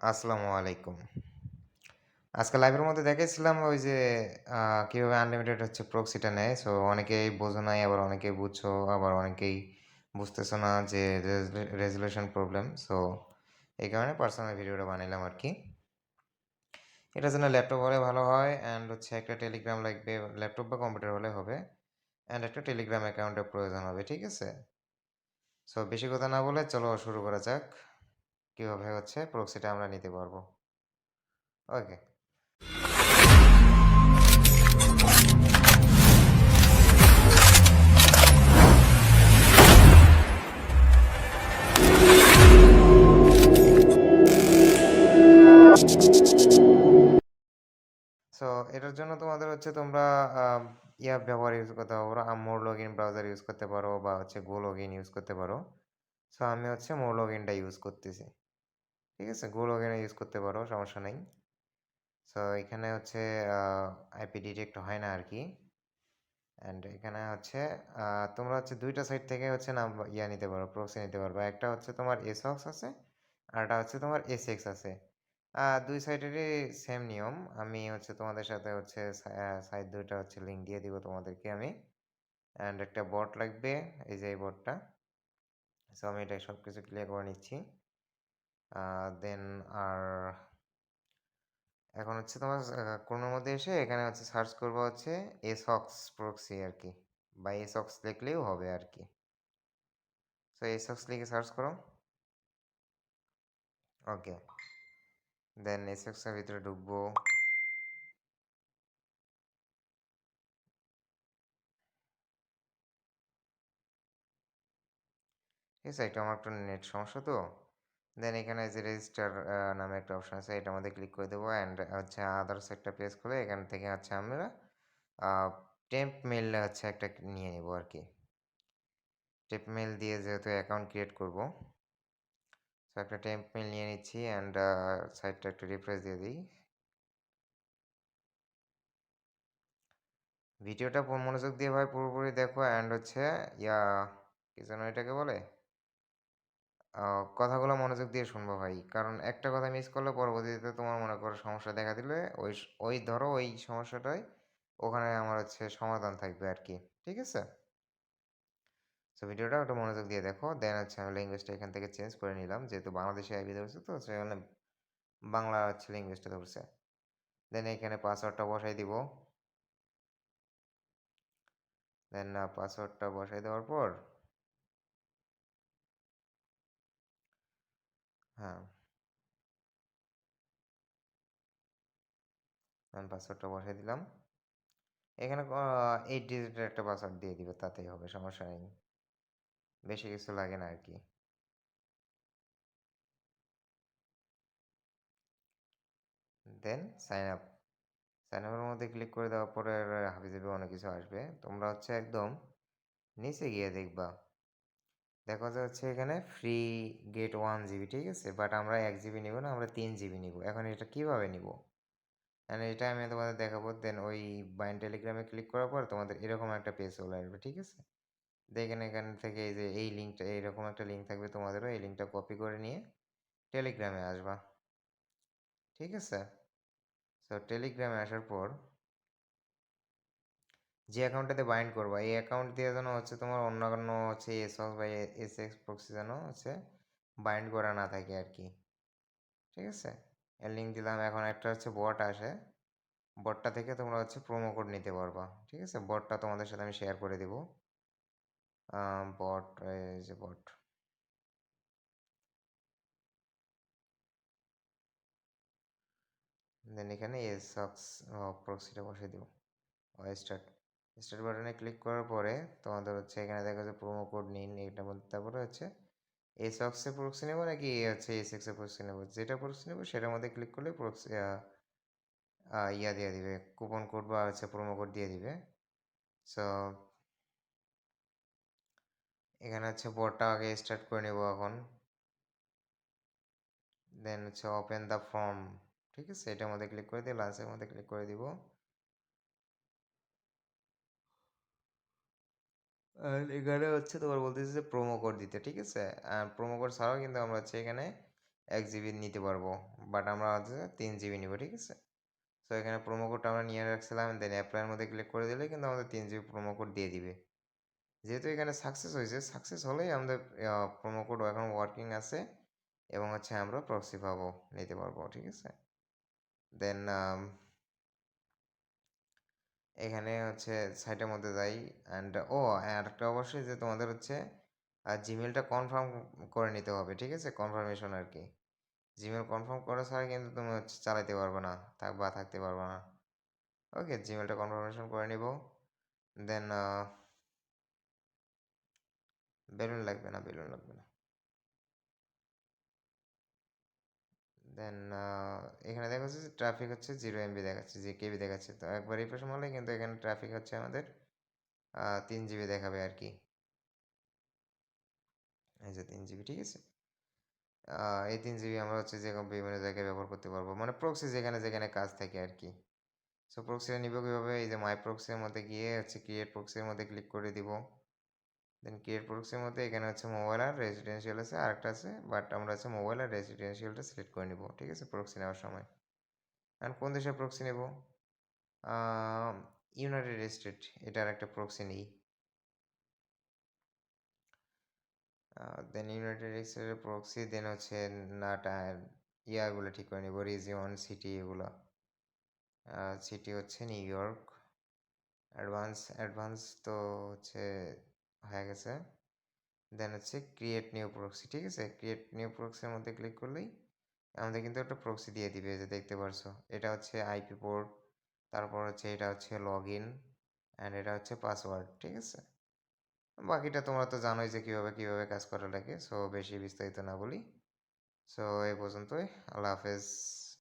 আসসালামু আলাইকুম। আজকে লাইভের মধ্যে দেখেছিলাম ওই যে কীভাবে আনলিমিটেড হচ্ছে প্রক্সিটা নেয়। সো অনেকেই বোঝো নাই, আবার অনেকেই বুঝছ, আবার অনেকেই বুঝতেছো না যে রেজলে রেজোলিউশন প্রবলেম। সো এই কারণে পার্সোনাল ভিডিওটা বানাইলাম আর কি এটার জন্য ল্যাপটপ হলে ভালো হয় অ্যান্ড হচ্ছে একটা টেলিগ্রাম লাগবে। ল্যাপটপ বা কম্পিউটার হলে হবে। অ্যান্ড একটা টেলিগ্রাম অ্যাকাউন্টের প্রয়োজন হবে। ঠিক আছে? সো বেশি কথা না বলে চলো শুরু করা যাক। কীভাবে হচ্ছে প্রক্সিটা আমরা নিতে পারব। ওকে। সো এটার জন্য তোমাদের হচ্ছে তোমরা ইয়া ব্যবহার ইউজ করতে পারো। মোর লগইন ব্রাউজার ইউজ করতে পারো বা হচ্ছে গো লগইন ইউজ করতে পারো। সো আমি হচ্ছে মোর লগইনটা ইউজ করতেছি। ঠিক আছে? গো ওখানে ইউজ করতে পারো, সমস্যা নেই সো এখানে হচ্ছে আইপি ডিটেক্ট হয় না আর কি অ্যান্ড এখানে হচ্ছে তোমরা হচ্ছে দুইটা সাইড থেকে হচ্ছে নাম ইয়া নিতে পারো, প্রক্সি নিতে পারবা। একটা হচ্ছে তোমার এসঅক্স আছে, আরেকটা হচ্ছে তোমার এসএক্স আছে। দুই সাইডেরই সেম নিয়ম। আমি হচ্ছে তোমাদের সাথে হচ্ছে সাইড আ সাইট ২ টা হচ্ছে লিঙ্ক দিয়ে দিব তোমাদেরকে আমি। অ্যান্ড একটা বট লাগবে, এই যে এই বটটা। সো আমি এটা সব কিছু ক্লিয়ার করে নিচ্ছি। দেন আর এখন হচ্ছে তোমার ক্রোমের মধ্যে এসে এখানে হচ্ছে সার্চ করব হচ্ছে এসঅক্স প্রক্সি আরকি। বা এসঅক্স লিখলেও হবে আরকি। সো এসঅক্স লিখে সার্চ করো। ওকে। দেন এসএক্স এর ভিতরে ঢুকবো। ঠিক আছে? এটা আমার একটু নেট সমস্যা তো। দেন এখানে যে রেজিস্টার নামে একটা অপশন আছে, এটার মধ্যে ক্লিক করে দেবো অ্যান্ড হচ্ছে আদার্স একটা পেজ খুলে এখান থেকে হচ্ছে আমরা টেম্প মেইল হচ্ছে একটা নিয়ে নিবো আরকি। টেম্প মেইল দিয়ে যেহেতু অ্যাকাউন্ট ক্রিয়েট করব। সো একটা টেম্প মেইল নিয়ে নিচ্ছি অ্যান্ড সাইটটা একটু রিফ্রেশ দিয়ে দিই। ভিডিওটা মনোযোগ দিয়ে ভাই পুরোপুরি দেখো অ্যান্ড হচ্ছে, ইয়া, কি যেন এটাকে বলে? কথাগুলো মনোযোগ দিয়ে শুনবা ভাই। কারণ একটা কথা মিস করলে পরবর্তীতে তোমার মনে করো সমস্যা দেখা দিলে ওই ওই ধরো ওই সমস্যাটাই ওখানে আমার হচ্ছে সমাধান থাকবে আরকি। ঠিক আছে? সো ভিডিওটা একটু মনোযোগ দিয়ে দেখো। দেন হচ্ছে আমি ল্যাঙ্গুয়েজটা এখান থেকে চেঞ্জ করে নিলাম। যেহেতু বাংলাদেশী আইপি ধরছে তো সেখানে বাংলা হচ্ছে ল্যাঙ্গুয়েজটা ধরছে। দেন এখানে পাসওয়ার্ডটা বসাই দিব। দেন পাসওয়ার্ডটা বসাই দেওয়ার পর হ্যাঁ। পাসওয়ার্ডটা বসাই দিলাম। এখানে 8 ডিজিটের একটা পাসওয়ার্ড দিয়ে দিবে তাতেই হবে, সমস্যা নেই। বেশি কিছু লাগে না আরকি। Then sign up. Sign up এর মধ্যে ক্লিক করে দেওয়ার পরে হাবিজাবি অনেক কিছু আসবে। তোমরা হচ্ছে একদম নিচে গিয়ে দেখবা। দেখো যে হচ্ছে এখানে ফ্রি গেট ওয়ান জিবি ঠিক আছে? বাট আমরা এক জিবি নিব না, আমরা তিন জিবি নিব। এখন এটা কীভাবে নিব? এন্ড এটা আমি তোমাদের দেখাবো। দেন ওই বাইন টেলিগ্রামে ক্লিক করার পর তোমাদের এরকম একটা পেজ চলে আসবে। ঠিক আছে? দেখেন এখান থেকে এই যে এই লিঙ্কটা এইরকম একটা লিঙ্ক থাকবে তোমাদেরও। এই লিঙ্কটা কপি করে নিয়ে টেলিগ্রামে আসবা। ঠিক আছে? সো টেলিগ্রামে আসার পর যে অ্যাকাউন্টটাতে বাইন্ড করবা, এই অ্যাকাউন্ট দিয়ে যেন হচ্ছে তোমার অন্য কোনো হচ্ছে এসঅস বা এসএক্স প্রক্সি যেন হচ্ছে বাইন্ড করা না থাকে আর কি ঠিক আছে? লিঙ্ক দিলাম। এখন একটা হচ্ছে বট আসে। বটটা থেকে তোমরা হচ্ছে প্রোমো কোড নিতে পারবা। ঠিক আছে? বটটা তোমাদের সাথে আমি শেয়ার করে দিব। বট যে বট। দেন এখানে এসঅক্স ও প্রক্সিটা বসাই দেবো স্টার্ট। স্টার্ট বাটনে ক্লিক করার পরে তোমাদের হচ্ছে এখানে দেখা যাচ্ছে প্রোমো কোড নিন এটা বলতে তারপরে হচ্ছে এসঅক্স এর প্রক্সি নেব নাকি এ হচ্ছে এসএক্স এর প্রক্সি নেব যেটা প্রক্সি নেব সেটার মধ্যে ক্লিক করলে প্রক্সি ইয়া দিয়ে দিবে। কুপন কোড বা হচ্ছে প্রোমো কোড দিয়ে দিবে। সো এখানে হচ্ছে বটটা আগে স্টার্ট করে নেব এখন। দেন হচ্ছে ওপেন দ্য ফর্ম। ঠিক আছে? এটার মধ্যে ক্লিক করে দিয়ে লাঞ্চের মধ্যে ক্লিক করে দিব। এখানে হচ্ছে তোমার বলতেছে যে প্রোমো কোড দিতে। ঠিক আছে? আর প্রোমো কোড ছাড়াও কিন্তু আমরা হচ্ছে এখানে এক জিবি নিতে পারব বাট আমরা হচ্ছে তিন জিবি নিব, ঠিক আছে সো এখানে প্রোমো কোডটা আমরা নিয়ে রাখছিলাম দেন অ্যাপ্লাইয়ের মধ্যে ক্লিক করে দিলে কিন্তু আমাদের তিন জিবি প্রোমো কোড দিয়ে দিবে যেহেতু এখানে সাকসেস হয়েছে সাকসেস হলেই আমাদের প্রোমো কোড এখন ওয়ার্কিং আছে এবং হচ্ছে আমরা প্রক্সি পাবো, নিতে পারব, ঠিক আছে দেন এখানে হচ্ছে সাইটের মধ্যে যাই অ্যান্ড ও আরেকটা অবশ্যই যে তোমাদের হচ্ছে জিমেলটা কনফার্ম করে নিতে হবে, ঠিক আছে? কনফার্মেশন আর কি। জিমেল কনফার্ম করা ছাড়া কিন্তু তুমি হচ্ছে চালাতে পারবে না, থাক, বা থাকতে পারবে না। ওকে জিমেলটা কনফার্মেশন করে নিব। দেন বেলুন লাগবে না, বেলুন লাগবে না। দেন এখানে দেখা যাচ্ছে যে ট্রাফিক হচ্ছে জিরো এমবি দেখাচ্ছে, যে কেবি দেখাচ্ছে। তো একবার রিফ্রেশ মারলে কিন্তু এখানে ট্রাফিক হচ্ছে আমাদের তিন জিবি দেখাবে আর কি। এই যে তিন জিবি ঠিক আছে? এই তিন জিবি আমরা হচ্ছে যে বিভিন্ন জায়গায় ব্যবহার করতে পারব। মানে প্রক্সি যেখানে যেখানে কাজ থাকে আর কি। সো প্রক্সিটা নিব কীভাবে? এই যে মাই প্রক্সির মধ্যে গিয়ে হচ্ছে ক্রিয়েট প্রক্সির মধ্যে ক্লিক করে দিব। দেন ক্রিয়েট প্রক্সির মধ্যে এখানে হচ্ছে মোবাইল আর রেসিডেন্সিয়াল আছে, আরেকটা আছে বাট আমরা হচ্ছে মোবাইল আর রেসিডেন্সিয়ালটা সিলেক্ট করে নিব, ঠিক আছে? প্রক্সি নেওয়ার সময়। আর কোন দেশের প্রক্সি নেব? ইউনাইটেড স্টেট এটার একটা প্রক্সি নেই। দেন ইউনাইটেড স্টেটের প্রক্সি দেন হচ্ছে নাটা ইয়াগুলো ঠিক করে নিব রিজিয়ন সিটি এগুলো। সিটি হচ্ছে নিউ ইয়র্ক অ্যাডভান্স অ্যাডভান্স তো হচ্ছে হয়ে গেছে। দেন হচ্ছে ক্রিয়েট নিউ প্রক্সি ঠিক আছে? ক্রিয়েট নিউ প্রক্সির মধ্যে ক্লিক করলেই আমাদের কিন্তু একটা প্রক্সি দিয়ে দিবে যে দেখতে পারছ? এটা হচ্ছে আইপি পোর্ট তারপর হচ্ছে এটা হচ্ছে লগ ইন অ্যান্ড এটা হচ্ছে পাসওয়ার্ড ঠিক আছে? বাকিটা তোমরা তো জানোই যে কীভাবে কীভাবে কাজ করা লাগে সো বেশি বিস্তারিত না বলি। সো এই পর্যন্তই, আল্লাহ হাফেজ।